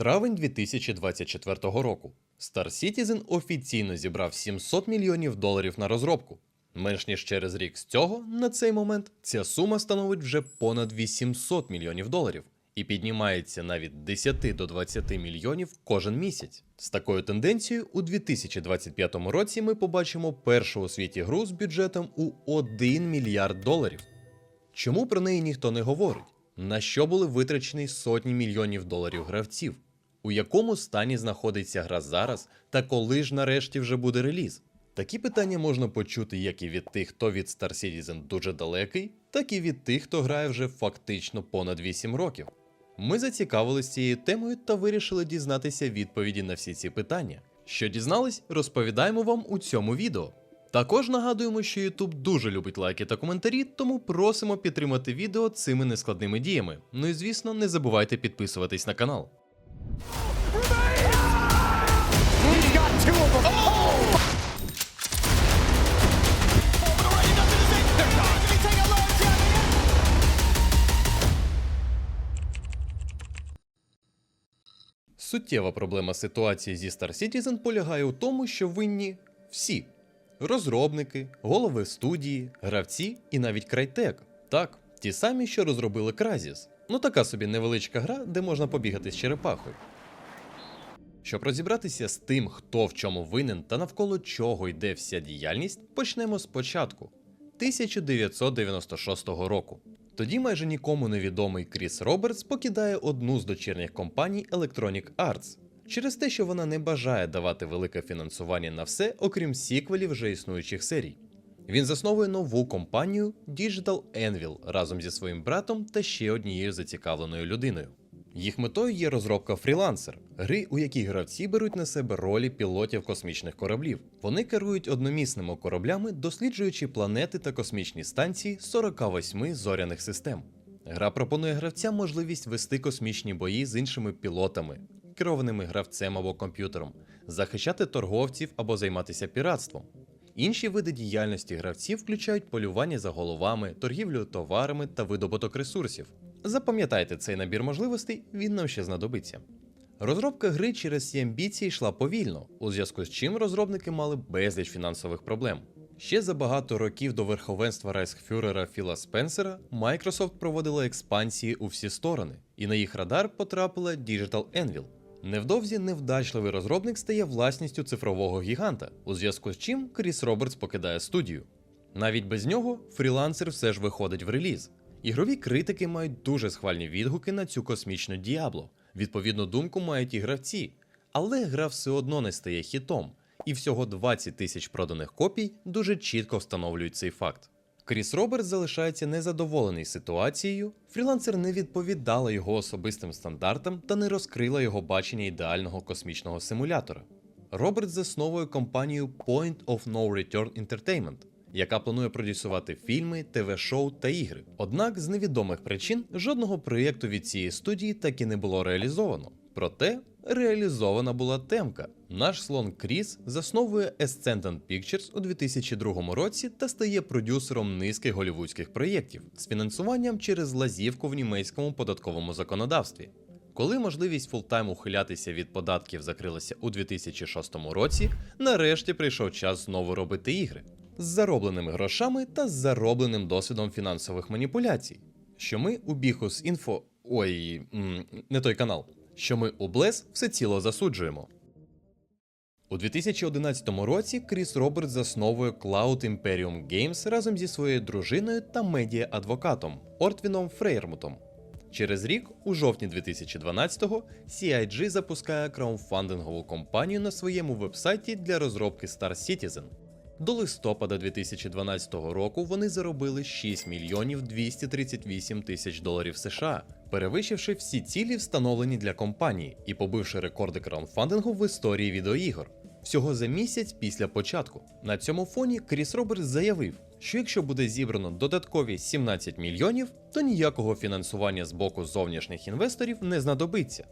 Травень 2024 року. Star Citizen офіційно зібрав 700 мільйонів доларів на розробку. Менш ніж через рік з цього, на цей момент, ця сума становить вже понад 800 мільйонів доларів і піднімається на від 10 до 20 мільйонів кожен місяць. З такою тенденцією у 2025 році ми побачимо першу у світі гру з бюджетом у 1 мільярд доларів. Чому про неї ніхто не говорить? На що були витрачені сотні мільйонів доларів гравців? У якому стані знаходиться гра зараз, та коли ж нарешті вже буде реліз? Такі питання можна почути як і від тих, хто від Star Citizen дуже далекий, так і від тих, хто грає вже фактично понад 8 років. Ми зацікавились цією темою та вирішили дізнатися відповіді на всі ці питання. Що дізнались, розповідаємо вам у цьому відео. Також нагадуємо, що YouTube дуже любить лайки та коментарі, тому просимо підтримати відео цими нескладними діями. Ну і звісно, не забувайте підписуватись на канал. Суттєва проблема ситуації зі Star Citizen полягає у тому, що винні всі: розробники, голови студії, гравці і навіть Crytek. Так, ті самі, що розробили Crysis. Ну така собі невеличка гра, де можна побігати з черепахою. Щоб розібратися з тим, хто в чому винен та навколо чого йде вся діяльність, почнемо спочатку 1996 року. Тоді майже нікому невідомий Кріс Робертс покидає одну з дочірніх компаній Electronic Arts через те, що вона не бажає давати велике фінансування на все, окрім сіквелів вже існуючих серій. Він засновує нову компанію Digital Anvil разом зі своїм братом та ще однією зацікавленою людиною. Їх метою є розробка фрілансер, гри, у якій гравці беруть на себе ролі пілотів космічних кораблів. Вони керують одномісними кораблями, досліджуючи планети та космічні станції 48 зоряних систем. Гра пропонує гравцям можливість вести космічні бої з іншими пілотами, керованими гравцем або комп'ютером, захищати торговців або займатися піратством. Інші види діяльності гравців включають полювання за головами, торгівлю товарами та видобуток ресурсів. Запам'ятайте цей набір можливостей, він нам ще знадобиться. Розробка гри через ці амбіції йшла повільно, у зв'язку з чим розробники мали безліч фінансових проблем. Ще за багато років до верховенства райсхфюрера Філа Спенсера Microsoft проводила експансії у всі сторони, і на їх радар потрапила Digital Anvil. Невдовзі невдачливий розробник стає власністю цифрового гіганта, у зв'язку з чим Кріс Робертс покидає студію. Навіть без нього фрілансер все ж виходить в реліз. Ігрові критики мають дуже схвальні відгуки на цю космічну діабло. Відповідну думку мають і гравці, але гра все одно не стає хітом, і всього 20 тисяч проданих копій дуже чітко встановлюють цей факт. Кріс Робертс залишається незадоволений ситуацією, фрілансер не відповідала його особистим стандартам та не розкрила його бачення ідеального космічного симулятора. Робертс засновує компанію Point of No Return Entertainment, яка планує продюсувати фільми, ТВ-шоу та ігри. Однак з невідомих причин жодного проєкту від цієї студії так і не було реалізовано. Проте реалізована була темка. Наш слон Кріс засновує Ascendant Pictures у 2002 році та стає продюсером низки голівудських проєктів з фінансуванням через лазівку в німецькому податковому законодавстві. Коли можливість фултайм ухилятися від податків закрилася у 2006 році, нарешті прийшов час знову робити ігри з заробленими грошами та з заробленим досвідом фінансових маніпуляцій. Що ми у Біхус Інфо. Ой, не той канал. Що ми у Блес всеціло засуджуємо. У 2011 році Кріс Робертс засновує Cloud Imperium Games разом зі своєю дружиною та медіа-адвокатом Ортвіном Фрейрмутом. Через рік, у жовтні 2012-го, CIG запускає краудфандингову компанію на своєму вебсайті для розробки Star Citizen. До листопада 2012 року вони заробили 6 мільйонів 238 тисяч доларів США, перевищивши всі цілі, встановлені для компанії, і побивши рекорди краудфандингу в історії відеоігор. Всього за місяць після початку. На цьому фоні Кріс Робертс заявив, що якщо буде зібрано додаткові 17 мільйонів, то ніякого фінансування з боку зовнішніх інвесторів не знадобиться.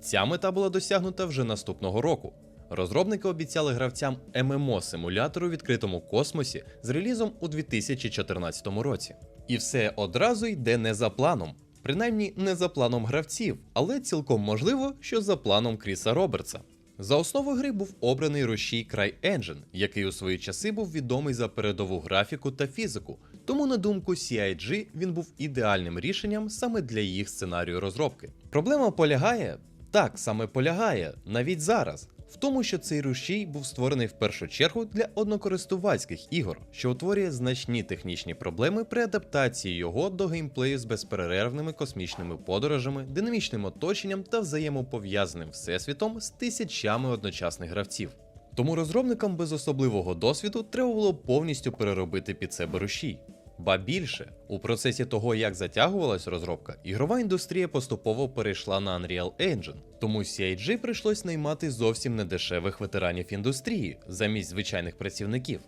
Ця мета була досягнута вже наступного року. Розробники обіцяли гравцям ММО симулятору у відкритому космосі з релізом у 2014 році. І все одразу йде не за планом. Принаймні не за планом гравців, але цілком можливо, що за планом Кріса Робертса. За основу гри був обраний рушій CryEngine, який у свої часи був відомий за передову графіку та фізику. Тому, на думку CIG, він був ідеальним рішенням саме для їх сценарію розробки. Проблема полягає, так саме полягає, навіть зараз, в тому, що цей рушій був створений в першу чергу для однокористувацьких ігор, що утворює значні технічні проблеми при адаптації його до геймплею з безперервними космічними подорожами, динамічним оточенням та взаємопов'язаним всесвітом з тисячами одночасних гравців. Тому розробникам без особливого досвіду треба було повністю переробити під себе рушій. Ба більше, у процесі того, як затягувалась розробка, ігрова індустрія поступово перейшла на Unreal Engine, тому CIG прийшлось наймати зовсім недешевих ветеранів індустрії замість звичайних працівників.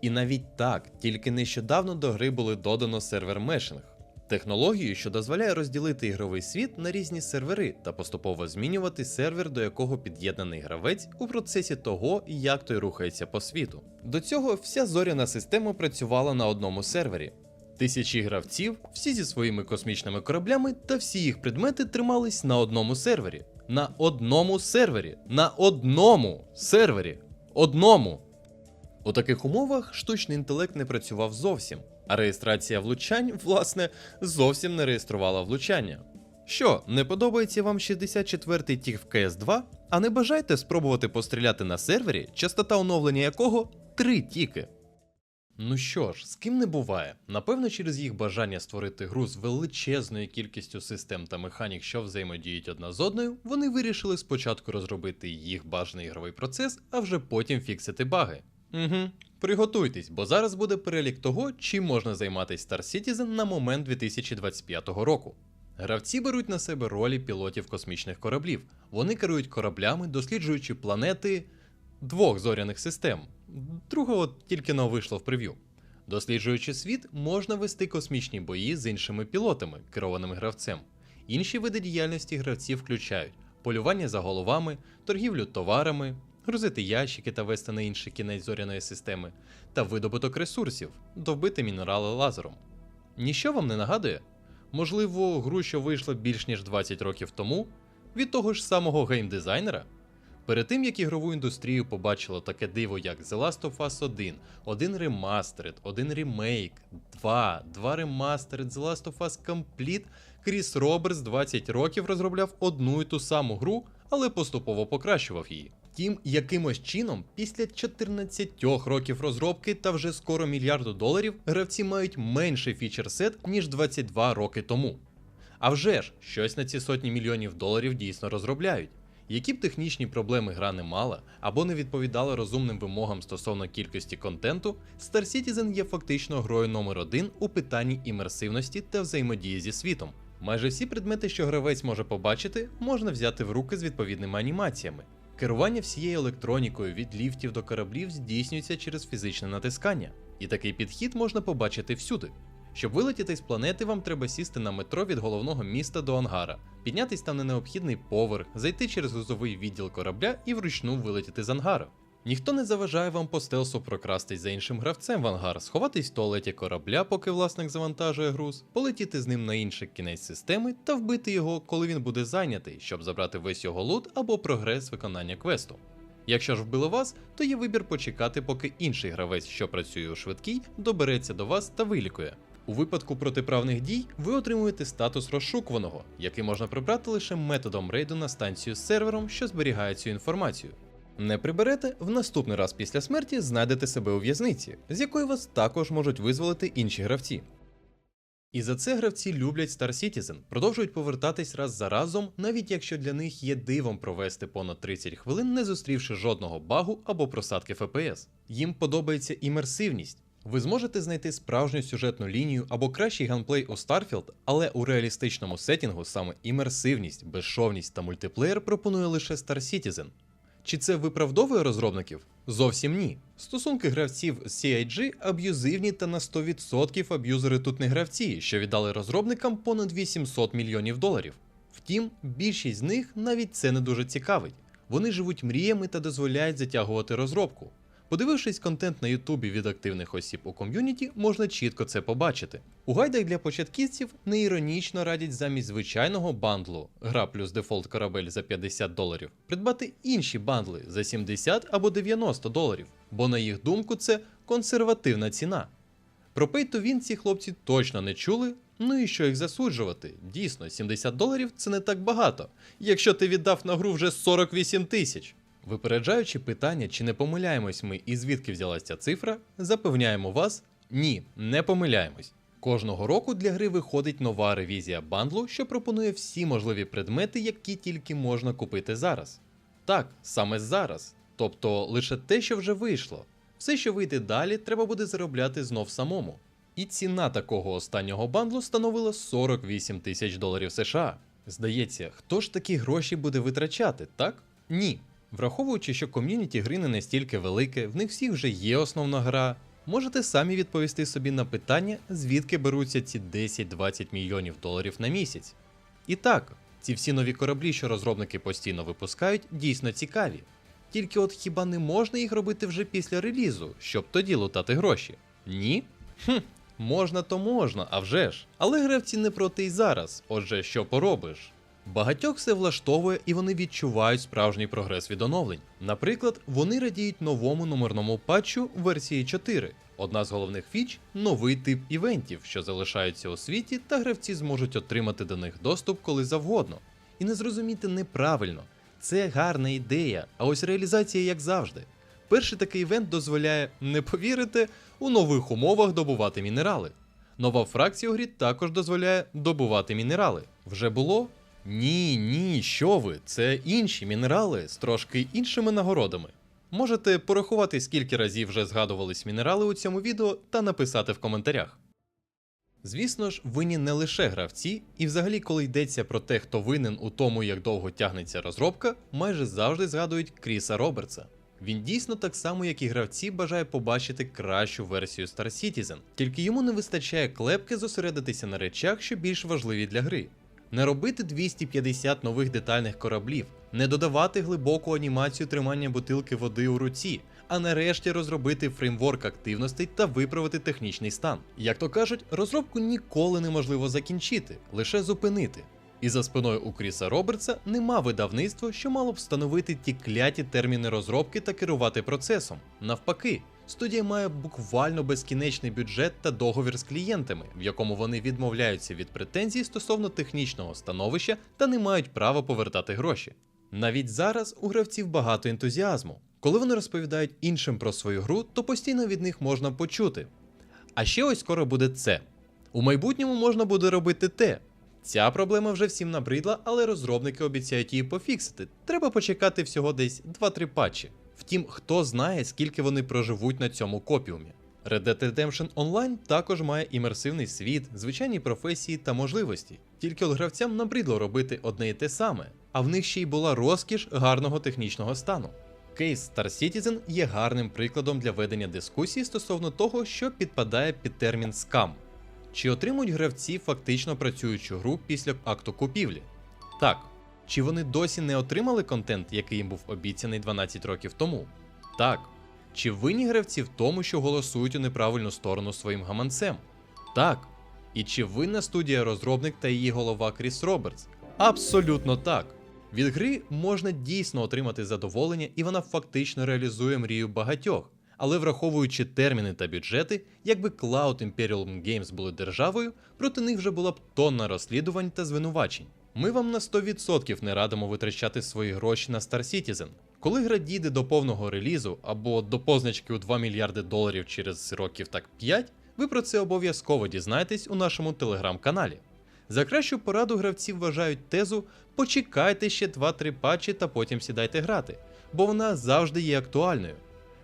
І навіть так, тільки нещодавно до гри були додано сервер мешинг, технологію, що дозволяє розділити ігровий світ на різні сервери та поступово змінювати сервер, до якого під'єднаний гравець у процесі того, як той рухається по світу. До цього вся зоряна система працювала на одному сервері. Тисячі гравців, всі зі своїми космічними кораблями та всі їх предмети тримались на одному сервері. На одному сервері. На одному сервері. Одному. У таких умовах штучний інтелект не працював зовсім, а реєстрація влучань, власне, зовсім не реєструвала влучання. Що, не подобається вам 64-й тік в CS2, а не бажаєте спробувати постріляти на сервері, частота оновлення якого 3 тіки? Ну що ж, з ким не буває. Напевно, через їх бажання створити гру з величезною кількістю систем та механік, що взаємодіють одна з одною, вони вирішили спочатку розробити їх бажаний ігровий процес, а вже потім фіксити баги. Угу. Приготуйтесь, бо зараз буде перелік того, чим можна займатися Star Citizen на момент 2025 року. Гравці беруть на себе ролі пілотів космічних кораблів. Вони керують кораблями, досліджуючи планети двох зоряних систем. Друга от тільки но вийшла в прев'ю. Досліджуючи світ, можна вести космічні бої з іншими пілотами, керованими гравцем. Інші види діяльності гравців включають полювання за головами, торгівлю товарами, грузити ящики та вести на інший кінець зоряної системи, та видобуток ресурсів, довбити мінерали лазером. Ніщо вам не нагадує? Можливо, гру, що вийшла більш ніж 20 років тому, від того ж самого геймдизайнера? Перед тим як ігрову індустрію побачило таке диво, як The Last of Us 1, один ремастеред, один ремейк, два, два ремастеред, The Last of Us Complete, Кріс Робертс 20 років розробляв одну і ту саму гру, але поступово покращував її. Втім, якимось чином, після 14 років розробки та вже скоро мільярду доларів, гравці мають менший фічер-сет, ніж 22 роки тому. А вже ж, щось на ці сотні мільйонів доларів дійсно розробляють. Які б технічні проблеми гра не мала або не відповідала розумним вимогам стосовно кількості контенту, Star Citizen є фактично грою номер один у питанні імерсивності та взаємодії зі світом. Майже всі предмети, що гравець може побачити, можна взяти в руки з відповідними анімаціями. Керування всією електронікою від ліфтів до кораблів здійснюється через фізичне натискання, і такий підхід можна побачити всюди. Щоб вилетіти з планети, вам треба сісти на метро від головного міста до ангара, піднятись там на необхідний поверх, зайти через грузовий відділ корабля і вручну вилетіти з ангара. Ніхто не заважає вам по стелсу прокрастись за іншим гравцем в ангар, сховатись в туалеті корабля, поки власник завантажує груз, полетіти з ним на інший кінець системи та вбити його, коли він буде зайнятий, щоб забрати весь його лут або прогрес виконання квесту. Якщо ж вбили вас, то є вибір почекати, поки інший гравець, що працює у швидкій, добереться до вас та вилікує. У випадку протиправних дій ви отримуєте статус розшукуваного, який можна прибрати лише методом рейду на станцію з сервером, що зберігає цю інформацію. Не приберете, в наступний раз після смерті знайдете себе у в'язниці, з якої вас також можуть визволити інші гравці. І за це гравці люблять Star Citizen, продовжують повертатись раз за разом, навіть якщо для них є дивом провести понад 30 хвилин, не зустрівши жодного багу або просадки FPS. Їм подобається імерсивність. Ви зможете знайти справжню сюжетну лінію або кращий ганплей у Starfield, але у реалістичному сетінгу саме імерсивність, безшовність та мультиплеєр пропонує лише Star Citizen. Чи це виправдовує розробників? Зовсім ні. Стосунки гравців з CIG аб'юзивні та на 100% аб'юзери тут не гравці, що віддали розробникам понад 800 мільйонів доларів. Втім, більшість з них навіть це не дуже цікавить. Вони живуть мріями та дозволяють затягувати розробку. Подивившись контент на Ютубі від активних осіб у ком'юніті, можна чітко це побачити. У гайдах для початківців неіронічно радять замість звичайного бандлу гра плюс дефолт корабель за 50 доларів придбати інші бандли за 70 або 90 доларів, бо на їх думку це консервативна ціна. Про Pay to ці хлопці точно не чули. Ну і що їх засуджувати? Дійсно, 70 доларів це не так багато, якщо ти віддав на гру вже 48 тисяч. Випереджаючи питання, чи не помиляємось ми і звідки взялася ця цифра, запевняємо вас, ні, не помиляємось. Кожного року для гри виходить нова ревізія бандлу, що пропонує всі можливі предмети, які тільки можна купити зараз. Так, саме зараз. Тобто лише те, що вже вийшло. Все, що вийде далі, треба буде заробляти знов самому. І ціна такого останнього бандлу становила 48 тисяч доларів США. Здається, хто ж такі гроші буде витрачати, так? Ні. Враховуючи, що ком'юніті гри не настільки велике, в них всіх вже є основна гра. Можете самі відповісти собі на питання, звідки беруться ці 10-20 мільйонів доларів на місяць. І так, ці всі нові кораблі, що розробники постійно випускають, дійсно цікаві. Тільки от хіба не можна їх робити вже після релізу, щоб тоді лутати гроші? Ні? Хм, можна то можна, а вже ж. Але гравці не проти й зараз, отже, що поробиш? Багатьох все влаштовує і вони відчувають справжній прогрес від оновлень. Наприклад, вони радіють новому номерному патчу версії 4. Одна з головних фіч новий тип івентів, що залишаються у світі, та гравці зможуть отримати до них доступ коли завгодно. І не зрозуміти неправильно. Це гарна ідея, а ось реалізація як завжди. Перший такий івент дозволяє, не повірити, у нових умовах добувати мінерали. Нова фракція у грі також дозволяє добувати мінерали. Вже було? Ні, ні, що ви, це інші мінерали з трошки іншими нагородами. Можете порахувати, скільки разів вже згадувались мінерали у цьому відео та написати в коментарях. Звісно ж, винні не лише гравці, і взагалі, коли йдеться про те, хто винен у тому, як довго тягнеться розробка, майже завжди згадують Кріса Робертса. Він дійсно так само, як і гравці, бажає побачити кращу версію Star Citizen, тільки йому не вистачає клепки зосередитися на речах, що більш важливі для гри. Не робити 250 нових детальних кораблів, не додавати глибоку анімацію тримання бутилки води у руці, а нарешті розробити фреймворк активностей та виправити технічний стан. Як то кажуть, розробку ніколи неможливо закінчити, лише зупинити. І за спиною у Кріса Робертса нема видавництва, що мало б встановити ті кляті терміни розробки та керувати процесом. Навпаки, студія має буквально безкінечний бюджет та договір з клієнтами, в якому вони відмовляються від претензій стосовно технічного становища та не мають права повертати гроші. Навіть зараз у гравців багато ентузіазму. Коли вони розповідають іншим про свою гру, то постійно від них можна почути. А ще ось скоро буде це. У майбутньому можна буде робити те. Ця проблема вже всім набридла, але розробники обіцяють її пофіксити. Треба почекати всього десь 2-3 патчі. Втім, хто знає, скільки вони проживуть на цьому копіумі. Red Dead Redemption Online також має імерсивний світ, звичайні професії та можливості. Тільки от гравцям набридло робити одне і те саме, а в них ще й була розкіш гарного технічного стану. Кейс Star Citizen є гарним прикладом для ведення дискусії стосовно того, що підпадає під термін скам. Чи отримують гравці фактично працюючу гру після акту купівлі? Так. Чи вони досі не отримали контент, який їм був обіцяний 12 років тому? Так. Чи винні гравці в тому, що голосують у неправильну сторону своїм гаманцем? Так. І чи винна студія розробник та її голова Кріс Робертс? Абсолютно так. Від гри можна дійсно отримати задоволення, і вона фактично реалізує мрію багатьох. Але враховуючи терміни та бюджети, якби Cloud Imperium Games були державою, проти них вже була б тонна розслідувань та звинувачень. Ми вам на 100% не радимо витрачати свої гроші на Star Citizen. Коли гра дійде до повного релізу або до позначки у 2 мільярди доларів через років так 5, ви про це обов'язково дізнаєтесь у нашому телеграм-каналі. За кращу пораду гравці вважають тезу почекайте ще 2-3 патчі та потім сідайте грати, бо вона завжди є актуальною.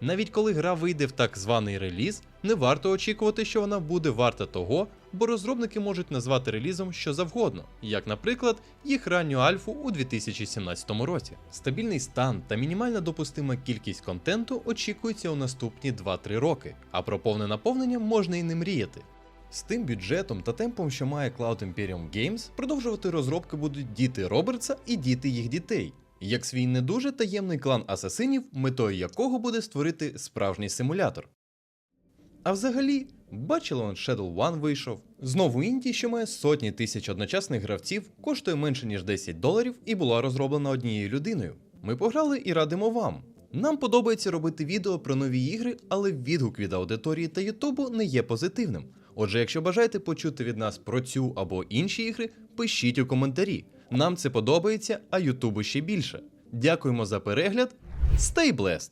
Навіть коли гра вийде в так званий реліз, не варто очікувати, що вона буде варта того, бо розробники можуть назвати релізом що завгодно, як, наприклад, їх ранню альфу у 2017 році. Стабільний стан та мінімальна допустима кількість контенту очікується у наступні 2-3 роки, а про повне наповнення можна і не мріяти. З тим бюджетом та темпом, що має Cloud Imperium Games, продовжувати розробки будуть діти Робертса і діти їх дітей. як свій не дуже таємний клан асасинів, метою якого буде створити справжній симулятор. А взагалі, бачили он Shadow One вийшов. Знову інді, що має сотні тисяч одночасних гравців, коштує менше ніж 10 доларів і була розроблена однією людиною. Ми пограли і радимо вам. Нам подобається робити відео про нові ігри, але відгук від аудиторії та Ютубу не є позитивним. Отже, якщо бажаєте почути від нас про цю або інші ігри, пишіть у коментарі. Нам це подобається, а Ютубу ще більше. Дякуємо за перегляд. Stay blessed!